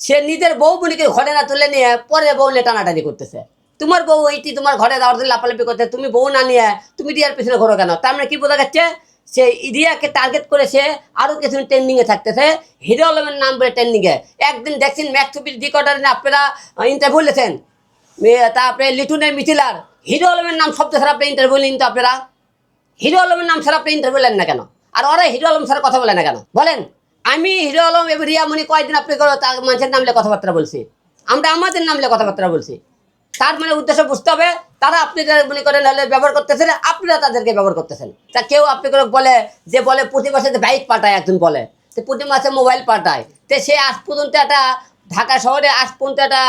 সে নিজের বউ বোনকে ঘরে না তুলে নিয়ে পরে বউ নিয়ে টানাটানি করতেছে। তোমার বউ এইটি তোমার ঘরে দাওয়ার দিন লাপালাপি করতে তুমি বউ না নিয়ে তুমি রিয়ার পিছনে ঘোরো কেন? তার মানে কি বোঝা যাচ্ছে? সে ইডিয়াকে টার্গেট করেছে আরও কিছু ট্রেন্ডিংয়ে থাকতেছে, হিরো আলমের নাম বলে ট্রেন্ডিংয়ে একদিন দেখছেন ম্যাকথুবির ডিকর্ডারে আপনারা ইন্টারভিউ লেছেন তারপরে লিটুনের মিথিলার, হিরো আলমের নাম সবচেয়ে ছাড়া আপনি ইন্টারভিউ নিন তো আপনারা। হিরো আলমের নাম ছাড়া আপনি ইন্টারভিউ নেন না কেন? আর ওরা হিরো আলম ছাড়া কথা বলে না কেন? বলেন। আমি হিরো আলম রিয়ামণি কয়দিন আপনি করো, তার মানুষের নামলে কথাবার্তা বলছি। আমরা আমাদের নামলে কথাবার্তা বলছি। তার মানে উদ্দেশ্য বুঝতে হবে, তারা আপনি মনে করেন হলে ব্যবহার করতেছেন, আপনারা তাদেরকে ব্যবহার করতেছেন। তা কেউ আপনি করে বলে, যে বলে প্রতি মাসে বাইক পাঠায় একজন বলে, তো প্রতি মাসে মোবাইল পাঠায়। তো সে আজ পর্যন্ত একটা ঢাকা শহরে আজ পর্যন্ত একটা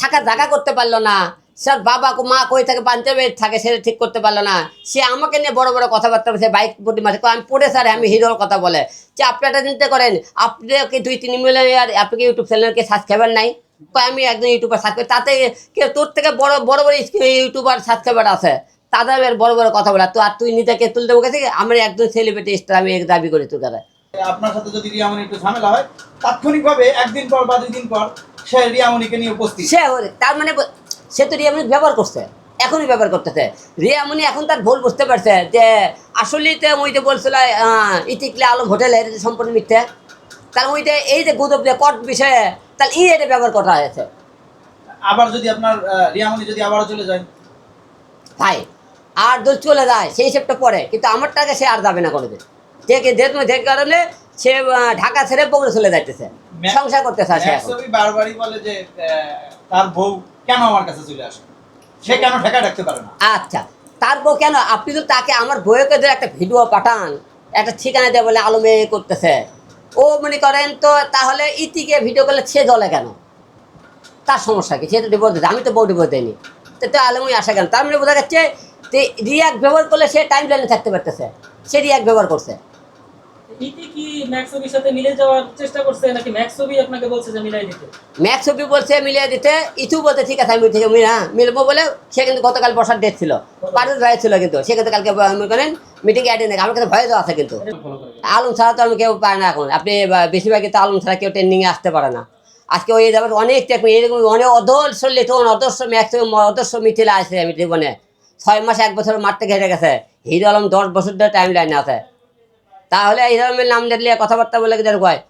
থাকার জায়গা করতে পারল না। স্যার বাবা মা কই থাকে পাঞ্জাবে থাকে সেটা ঠিক করতে পারল না। সে আমাকে নিয়ে বড় বড় কথাবার্তা বলছে বাইক প্রতি মাসে কয়, আমি পড়ে স্যার আমি হিরোর কথা বলে। যে আপনি একটা চিন্তা করেন আপনি কি দুই তিন মিলিয়ন আর আপনি কি ইউটিউব চ্যানেলকে সাবস্ক্রাইবার নাই? কয় আমি একজন ইউটিউবার সাবস্ক্রাইব তাতে কেউ তোর থেকে বড় বড় বড় ইউটিউবার সাবস্ক্রাইবার আছে। তাদের বড় বড় কথা বলে তো আর তুই নিজেকে তুলতে বসে আমার একজন সেলিব্রিটি স্টার আমি দাবি করি তোর কাছে। আপনার সাথে যদি রিয়ামনি একটু ঝামেলা হয় তাৎক্ষণিকভাবে একদিন পর বা দুই দিন পর সে রিয়ামনিকে নিয়ে উপস্থিত। সে তার মানে সে তো রিয়ামনি ব্যবহার করছে এখনই ব্যবহার করতেছে। রিয়ামনি এখন তার ভুল বুঝতে পারছে যে আসলেই তো ওই যে বলছিল ইতিকলে আলম হোটেলে এটা যে সম্পূর্ণ মিথ্যে। তার ওই যে এই যে গুজব যে কট বিষয়ে তাহলে ই এটা ব্যবহার করা হয়েছে। আবার যদি আপনার আহ, রিয়ামনি যদি আবারও চলে যায়? ভাই আর দোষ চলে যায় সেই হিসেবটা পরে কিন্তু আমার টাকা সে আর যাবে না কোনোদিন। দেখে যে যে কারণে সে ঢাকা ছেড়ে বগুড়া চলে যাইতেছে। সংসার করতেছে বারবারই বলে যে তার বউ কেন আমার কাছে চলে আসে সে কেন ঠেকা রাখতে পারে না? আচ্ছা তারপর কেন আপনি তো তাকে আমার বইয়েকে ধরে একটা ভিডিও পাঠান একটা ঠিকানা দিয়ে বলে আলমে করতেছে ও মনে করেন তো তাহলে ইতিকে ভিডিও করলে সে জলে কেন? তার সমস্যা কি? সে তো ডিভোর্স আমি তো বউ ডিভোর্স দেয়নি তো তো আলমই আসা কেন? তার মানে বোঝা যাচ্ছে যে রিয়াক ব্যবহার করলে সে টাইম লাইনে থাকতে পারতেছে সে রিয়াক ব্যবহার করছে। আলম ছাড়া কেউ পায় না এখন। আপনি বেশিরভাগই আলম ছাড়া কেউ আসতে পারে না। আজকে ওই যাবার অনেক এরকম অনেক অদর্শ মিথিলা আছে ছয় মাস এক বছর মারতে ঘেটে গেছে। হিরো আলম দশ বছর ধরে টাইম লাইনে আছে। তাহলে এই ধরনের নাম দেখলে কথাবার্তা বলে কি কয়